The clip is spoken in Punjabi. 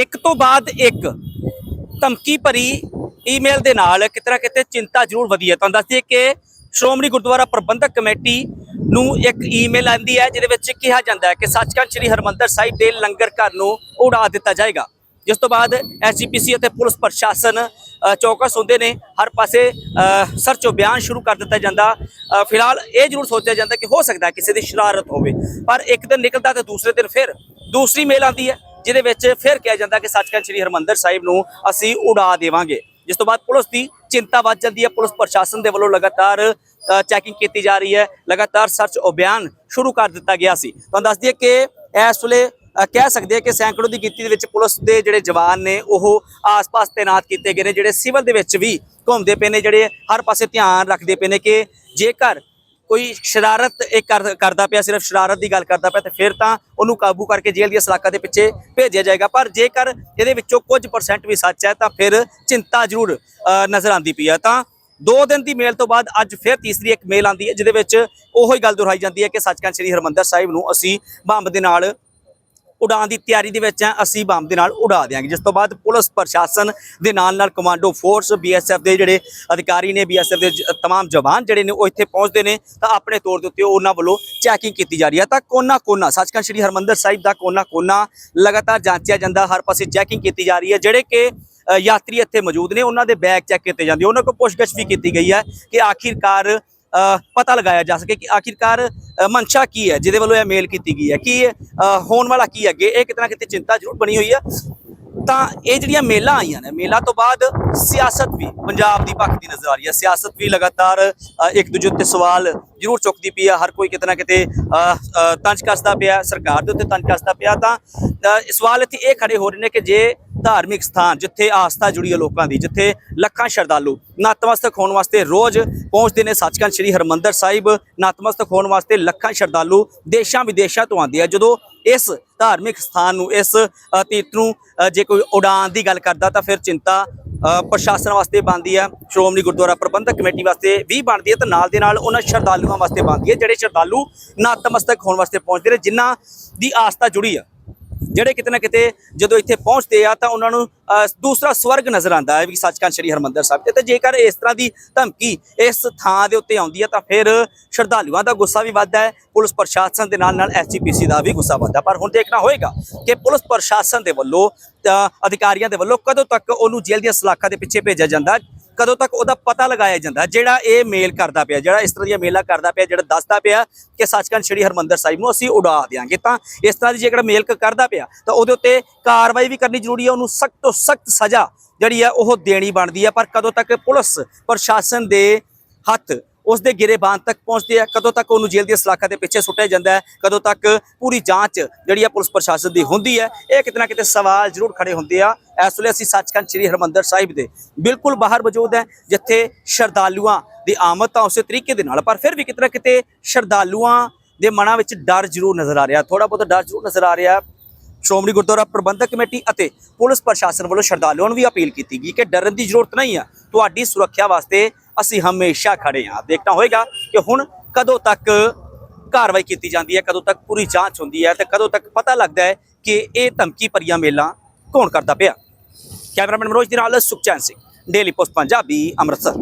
ਇੱਕ ਤੋਂ ਬਾਅਦ ਇੱਕ ਧਮਕੀ ਭਰੀ ਈਮੇਲ ਦੇ ਨਾਲ ਕਿਤੇ ਨਾ ਕਿਤੇ ਚਿੰਤਾ ਜ਼ਰੂਰ ਵਧੀ ਹੈ। ਤੁਹਾਨੂੰ ਦੱਸਦੀ ਕਿ ਸ਼੍ਰੋਮਣੀ ਗੁਰਦੁਆਰਾ ਪ੍ਰਬੰਧਕ ਕਮੇਟੀ ਨੂੰ ਇੱਕ ਈਮੇਲ ਆਂਦੀ ਹੈ ਜਿਹਦੇ ਵਿੱਚ ਕਿਹਾ ਜਾਂਦਾ ਹੈ ਕਿ ਸੱਚਖੰਡ ਸ੍ਰੀ ਹਰਮੰਦਰ ਸਾਹਿਬ ਦੇ ਲੰਗਰ ਘਰ ਨੂੰ ਉਡਾ ਦਿੱਤਾ ਜਾਏਗਾ। ਜਿਸ ਤੋਂ ਬਾਅਦ ਐਸਜੀਪੀਸੀ ਅਤੇ ਪੁਲਿਸ ਪ੍ਰਸ਼ਾਸਨ ਚੌਕਸ ਹੁੰਦੇ ਨੇ। ਹਰ ਪਾਸੇ ਅ, ਸਰਚ ਅਭਿਆਨ ਸ਼ੁਰੂ ਕਰ ਦਿੱਤਾ ਜਾਂਦਾ। ਫਿਲਹਾਲ ਇਹ ਜ਼ਰੂਰ ਸੋਚਿਆ ਜਾਂਦਾ ਕਿ ਹੋ ਸਕਦਾ ਕਿਸੇ ਦੀ ਸ਼ਰਾਰਤ ਹੋਵੇ। ਪਰ ਇੱਕ ਦਿਨ ਨਿਕਲਦਾ ਤੇ ਦੂਸਰੇ ਦਿਨ ਫਿਰ ਦੂਸਰੀ ਮੇਲ ਆਂਦੀ ਹੈ। ਜਿਹਦੇ ਵਿੱਚ ਫਿਰ ਕਿਹਾ ਜਾਂਦਾ ਕਿ ਸੱਚਖੰਡ ਸ੍ਰੀ ਹਰਮੰਦਰ ਸਾਹਿਬ ਨੂੰ ਅਸੀਂ ਉਡਾ ਦੇਵਾਂਗੇ। ਜਿਸ ਤੋਂ ਬਾਅਦ ਪੁਲਿਸ ਦੀ ਚਿੰਤਾ ਵੱਧ ਜਾਂਦੀ ਹੈ। ਪੁਲਿਸ ਪ੍ਰਸ਼ਾਸਨ ਦੇ ਵੱਲੋਂ ਲਗਾਤਾਰ ਚੈਕਿੰਗ ਕੀਤੀ ਜਾ ਰਹੀ ਹੈ। ਲਗਾਤਾਰ ਸਰਚ ਅਭਿਆਨ ਸ਼ੁਰੂ ਕਰ ਦਿੱਤਾ ਗਿਆ ਸੀ। ਤੁਹਾਨੂੰ ਦੱਸ ਦਈਏ ਕਿ ਇਸ ਵੇਲੇ ਕਹਿ ਸਕਦੇ ਆ ਕਿ ਸੈਂਕੜੋ ਦੀ ਗਿਣਤੀ ਦੇ ਵਿੱਚ ਪੁਲਿਸ ਦੇ ਜਿਹੜੇ ਜਵਾਨ ਨੇ, ਉਹ ਆਸ-ਪਾਸ ਤਾਇਨਾਤ ਕੀਤੇ ਗਏ ਨੇ, ਜਿਹੜੇ ਸਿਵਲ ਦੇ ਵਿੱਚ ਵੀ ਘੁੰਮਦੇ ਪਏ ਨੇ, ਜਿਹੜੇ ਹਰ ਪਾਸੇ ਧਿਆਨ ਰੱਖਦੇ ਪਏ ਨੇ ਕਿ ਜੇਕਰ ਕੋਈ ਸ਼ਰਾਰਤ ਇਹ ਕਰ- ਕਰਦਾ ਪਿਆ, ਸਿਰਫ ਸ਼ਰਾਰਤ ਦੀ ਗੱਲ ਕਰਦਾ ਪਿਆ ਤੇ ਫਿਰ ਤਾਂ ਉਹਨੂੰ ਕਾਬੂ ਕਰਕੇ ਜੇਲ੍ਹ ਦੀਆਂ ਸਲਾਖਾਂ ਦੇ ਪਿੱਛੇ ਭੇਜਿਆ ਜਾਏਗਾ। ਪਰ ਜੇਕਰ ਇਹਦੇ ਵਿੱਚੋਂ ਕੁਝ ਪਰਸੈਂਟ ਵੀ ਸੱਚ ਹੈ, ਤਾਂ ਫਿਰ ਚਿੰਤਾ ਜ਼ਰੂਰ ਨਜ਼ਰ ਆਉਂਦੀ ਪਈ ਹੈ। ਤਾਂ ਦੋ ਦਿਨ ਦੀ ਮੇਲ ਤੋਂ ਬਾਅਦ ਅੱਜ ਫਿਰ ਤੀਸਰੀ ਇੱਕ ਮੇਲ ਆਂਦੀ ਹੈ, ਜਿਹਦੇ ਵਿੱਚ ਉਹੋ ਹੀ ਗੱਲ ਦੁਹਰਾਈ ਜਾਂਦੀ ਹੈ ਕਿ ਸੱਚਖੰਡ ਸ੍ਰੀ ਹਰਮੰਦਰ ਸਾਹਿਬ ਨੂੰ ਅਸੀਂ ਬੰਬ ਦੇ ਨਾਲ ਉਡਾਉਣ ਦੀ ਤਿਆਰੀ ਦੇ ਵਿੱਚ ਹੈ ਅਸੀਂ ਬੰਬ ਦੇ ਨਾਲ ਉਡਾ ਦਿਆਂਗੇ। ਜਿਸ ਤੋਂ ਬਾਅਦ ਪੁਲਿਸ ਪ੍ਰਸ਼ਾਸਨ ਦੇ ਨਾਲ ਨਾਲ ਕਮਾਂਡੋ ਫੋਰਸ, ਬੀਐਸਐਫ ਦੇ ਜਿਹੜੇ ਅਧਿਕਾਰੀ ਨੇ, ਬੀਐਸਐਫ ਦੇ ਜ- ਤਮਾਮ ਜਵਾਨ ਜਿਹੜੇ ਨੇ, ਉਹ ਇੱਥੇ ਪਹੁੰਚਦੇ ਨੇ। ਤਾਂ ਆਪਣੇ ਤੌਰ ਦੇ ਉੱਤੇ ਉਹਨਾਂ ਵੱਲੋਂ ਚੈਕਿੰਗ ਕੀਤੀ ਜਾ ਰਹੀ ਹੈ। ਤਾਂ ਕੋਨਾ ਕੋਨਾ ਸੱਚਖੰਡ ਸ੍ਰੀ ਹਰਮੰਦਰ ਸਾਹਿਬ ਦਾ ਕੋਨਾ ਕੋਨਾ ਲਗਾਤਾਰ ਜਾਂਚਿਆ ਜਾਂਦਾ। ਹਰ ਪਾਸੇ ਚੈਕਿੰਗ ਕੀਤੀ ਜਾ ਰਹੀ ਹੈ। ਜਿਹੜੇ ਕਿ ਯਾਤਰੀ ਇੱਥੇ ਮੌਜੂਦ ਨੇ, ਉਹਨਾਂ ਦੇ ਬੈਗ ਚੈੱਕ ਕੀਤੇ ਜਾਂਦੇ। ਉਹਨਾਂ ਕੋਲ ਪੁੱਛਗਿੱਛ ਵੀ ਕੀਤੀ ਗਈ ਹੈ ਕਿ ਆਖਿਰਕਾਰ ਪਤਾ ਲਗਾਇਆ ਜਾ ਸਕੇ ਕਿ ਆਖਿਰਕਾਰ ਅ, ਮਨਸ਼ਾ ਕੀ ਹੈ ਜਿਹਦੇ ਵੱਲੋਂ ਇਹ ਮੇਲ ਕੀਤੀ ਗਈ ਹੈ ਕਿ ਹੋਣ ਵਾਲਾ ਕੀ ਹੈ ਅੱਗੇ ਇਹ ਕਿਤੇ ਨਾ ਕਿਤੇ ਚਿੰਤਾ ਜ਼ਰੂਰ ਬਣੀ ਹੋਈ ਹੈ। ਤਾਂ ਇਹ ਜਿਹੜੀਆਂ ਮੇਲਾਂ ਆਈਆਂ ਨੇ ਮੇਲਾ ਤੋਂ ਬਾਅਦ ਸਿਆਸਤ ਵੀ ਪੰਜਾਬ ਦੀ ਪੱਖ ਦੀ ਨਜ਼ਰ ਆ ਰਹੀ ਹੈ। ਸਿਆਸਤ ਵੀ ਲਗਾਤਾਰ ਇੱਕ ਦੂਜੇ ਉੱਤੇ ਸਵਾਲ ਜ਼ਰੂਰ ਚੁੱਕਦੀ ਪਈ ਹੈ ਹਰ ਕੋਈ ਕਿਤੇ ਨਾ ਕਿਤੇ ਤੰਜ ਕੱਸਦਾ ਪਿਆ ਸਰਕਾਰ ਦੇ ਉੱਤੇ ਤੰਜ ਕੱਸਦਾ ਪਿਆ। ਤਾਂ ਸਵਾਲ ਇੱਥੇ ਇਹ ਖੜੇ ਹੋ ਰਹੇ ਨੇ ਕਿ ਜੇ ਧਾਰਮਿਕ ਸਥਾਨ ਜਿੱਥੇ ਆਸਥਾ ਜੁੜੀ ਹੈ ਲੋਕਾਂ ਦੀ, ਜਿੱਥੇ ਲੱਖਾਂ ਸ਼ਰਧਾਲੂ ਨਤਮਸਤਕ ਹੋਣ ਵਾਸਤੇ ਰੋਜ਼ ਪਹੁੰਚਦੇ ਨੇ। ਸੱਚਖੰਡ ਸ੍ਰੀ ਹਰਮੰਦਰ ਸਾਹਿਬ ਨਤਮਸਤਕ ਹੋਣ ਵਾਸਤੇ ਲੱਖਾਂ ਸ਼ਰਧਾਲੂ ਦੇਸ਼ਾਂ ਵਿਦੇਸ਼ਾਂ ਤੋਂ ਆਉਂਦੇ ਆ। ਜਦੋਂ ਇਸ ਧਾਰਮਿਕ ਸਥਾਨ ਨੂੰ, ਇਸ ਤੀਰਥ ਨੂੰ ਜੇ ਕੋਈ ਉਡਾਨ ਦੀ ਗੱਲ ਕਰਦਾ ਤਾਂ ਫਿਰ ਚਿੰਤਾ ਪ੍ਰਸ਼ਾਸਨ ਵਾਸਤੇ ਬਣਦੀ ਹੈ ਸ਼੍ਰੋਮਣੀ ਗੁਰਦੁਆਰਾ ਪ੍ਰਬੰਧਕ ਕਮੇਟੀ ਵਾਸਤੇ ਵੀ ਬਣਦੀ ਹੈ ਤੇ ਨਾਲ ਦੇ ਨਾਲ ਉਹਨਾਂ ਸ਼ਰਧਾਲੂਆਂ ਵਾਸਤੇ ਬਣਦੀ ਹੈ ਜਿਹੜੇ ਸ਼ਰਧਾਲੂ ਨਤਮਸਤਕ ਹੋਣ ਵਾਸਤੇ ਪਹੁੰਚਦੇ ਨੇ, ਜਿਨ੍ਹਾਂ ਦੀ ਆਸਥਾ ਜੁੜੀ ਆ। ਜਿਹੜੇ ਕਿਤੇ ਨਾ ਕਿਤੇ ਜਦੋਂ ਇੱਥੇ ਪਹੁੰਚਦੇ ਆ ਤਾਂ ਉਹਨਾਂ ਨੂੰ ਦੂਸਰਾ ਸਵਰਗ ਨਜ਼ਰ ਆਉਂਦਾ ਹੈ ਵੀ ਸੱਚਖੰਡ ਸ੍ਰੀ ਹਰਮੰਦਰ ਸਾਹਿਬ ਤੇ ਤੇ ਜੇਕਰ ਇਸ ਤਰ੍ਹਾਂ ਦੀ ਧਮਕੀ ਇਸ ਥਾਂ ਦੇ ਉੱਤੇ ਆਉਂਦੀ ਹੈ ਤਾਂ ਫਿਰ ਸ਼ਰਧਾਲੂਆਂ ਦਾ ਗੁੱਸਾ ਵੀ ਵੱਧਦਾ ਹੈ, ਪੁਲਿਸ ਪ੍ਰਸ਼ਾਸਨ ਦੇ ਨਾਲ ਨਾਲ ਐਸਜੀਪੀਸੀ ਦਾ ਵੀ ਗੁੱਸਾ ਵੱਧਦਾ ਪਰ ਹੁਣ ਦੇਖਣਾ ਹੋਏਗਾ ਕਿ ਪੁਲਿਸ ਪ੍ਰਸ਼ਾਸਨ ਦੇ ਵੱਲੋਂ ਅਧਿਕਾਰੀਆਂ ਦੇ ਵੱਲੋਂ ਕਦੋਂ ਤੱਕ ਉਹਨੂੰ ਜੇਲ੍ਹ ਦੀਆਂ ਸਲਾਖਾਂ ਦੇ ਪਿੱਛੇ ਭੇਜਿਆ ਜਾਂਦਾ ਕਦੋਂ ਤੱਕ ਉਹਦਾ ਪਤਾ ਲਗਾਇਆ ਜਾਂਦਾ? ਜਿਹੜਾ ਇਹ ਮੇਲ ਕਰਦਾ ਪਿਆ, ਜਿਹੜਾ ਇਸ ਤਰ੍ਹਾਂ ਦੀਆਂ ਮੇਲਾ ਕਰਦਾ ਪਿਆ, ਜਿਹੜਾ ਦੱਸਦਾ ਪਿਆ ਕਿ ਸੱਚਖੰਡ ਸ੍ਰੀ ਹਰਮੰਦਰ ਸਾਹਿਬ ਨੂੰ ਅਸੀਂ ਉਡਾ ਦਿਆਂਗੇ, ਤਾਂ ਇਸ ਤਰ੍ਹਾਂ ਦੀ ਜੇਕਰ ਮੇਲ ਕਰਦਾ ਪਿਆ, ਤਾਂ ਉਹਦੇ ਉੱਤੇ ਕਾਰਵਾਈ ਵੀ ਕਰਨੀ ਜ਼ਰੂਰੀ ਹੈ ਉਹਨੂੰ ਸਖਤ ਤੋਂ ਸਖਤ ਸਜ਼ਾ ਜਿਹੜੀ ਆ ਉਹ ਦੇਣੀ ਬਣਦੀ ਹੈ ਪਰ ਕਦੋਂ ਤੱਕ ਪੁਲਿਸ, ਪ੍ਰਸ਼ਾਸਨ ਦੇ ਹੱਥ ਉਸ ਦੇ ਗਿਰੇਬਾਨ ਤੱਕ ਪਹੁੰਚਦੇ ਹੈ। ਕਦੋਂ ਤੱਕ ਉਹਨੂੰ ਜੇਲ੍ਹ ਦੀਆਂ ਸਲਾਖਾਂ ਦੇ ਪਿੱਛੇ ਸੁੱਟਿਆ ਜਾਂਦਾ ਹੈ, ਕਦੋਂ ਤੱਕ ਪੂਰੀ ਜਾਂਚ ਜਿਹੜੀ ਆ ਪੁਲਿਸ ਪ੍ਰਸ਼ਾਸਨ ਦੀ ਹੁੰਦੀ ਹੈ। ਇਹ ਕਿਤੇ ਨਾ ਕਿਤੇ ਸਵਾਲ ਜ਼ਰੂਰ ਖੜੇ ਹੁੰਦੇ ਆ। ਇਸ ਵੇਲੇ ਅਸੀਂ ਸੱਚਖੰਡ ਸ੍ਰੀ ਹਰਮੰਦਰ ਸਾਹਿਬ ਦੇ ਬਿਲਕੁਲ ਬਾਹਰ ਮੌਜੂਦ ਹੈ, ਜਿੱਥੇ ਸ਼ਰਧਾਲੂਆਂ ਦੀ ਆਮਦ ਤਾਂ ਉਸੇ ਤਰੀਕੇ ਦੇ ਨਾਲ, ਪਰ ਫਿਰ ਵੀ ਕਿਤੇ ਨਾ ਕਿਤੇ ਸ਼ਰਧਾਲੂਆਂ ਦੇ ਮਨਾਂ ਵਿੱਚ ਡਰ ਜ਼ਰੂਰ ਨਜ਼ਰ ਆ ਰਿਹਾ। ਥੋੜਾ ਬਹੁਤ ਡਰ ਜ਼ਰੂਰ ਨਜ਼ਰ ਆ ਰਿਹਾ। ਸ਼੍ਰੋਮਣੀ ਗੁਰਦੁਆਰਾ ਪ੍ਰਬੰਧਕ ਕਮੇਟੀ ਅਤੇ ਪੁਲਿਸ ਪ੍ਰਸ਼ਾਸਨ ਵੱਲੋਂ ਸ਼ਰਧਾਲੂਆਂ ਨੂੰ ਵੀ ਅਪੀਲ ਕੀਤੀ ਗਈ ਕਿ ਡਰਨ ਦੀ ਜ਼ਰੂਰਤ ਨਹੀਂ ਆ। ਤੁਹਾਡੀ ਸੁਰੱਖਿਆ ਵਾਸਤੇ ਅਸੀਂ ਹਮੇਸ਼ਾ ਖੜੇ ਹਾਂ। ਦੇਖਣਾ ਹੋਏਗਾ ਕਿ ਹੁਣ ਕਦੋਂ ਤੱਕ ਕਾਰਵਾਈ ਕੀਤੀ ਜਾਂਦੀ ਹੈ, ਕਦੋਂ ਤੱਕ ਪੂਰੀ ਜਾਂਚ ਹੁੰਦੀ ਹੈ ਤੇ ਕਦੋਂ ਤੱਕ ਪਤਾ ਲੱਗਦਾ ਹੈ ਕਿ ਇਹ ਧਮਕੀ ਭਰੀਆਂ ਮੇਲਾਂ ਕੌਣ ਕਰਦਾ ਪਿਆ। ਕੈਮਰਾਮੈਨ ਮਨੋਜ ਦੇ ਨਾਲ ਸੁਖਚੈਨ ਸਿੰਘ, ਡੇਲੀ ਪੋਸਟ, ਪੰਜਾਬੀ, ਅੰਮ੍ਰਿਤਸਰ।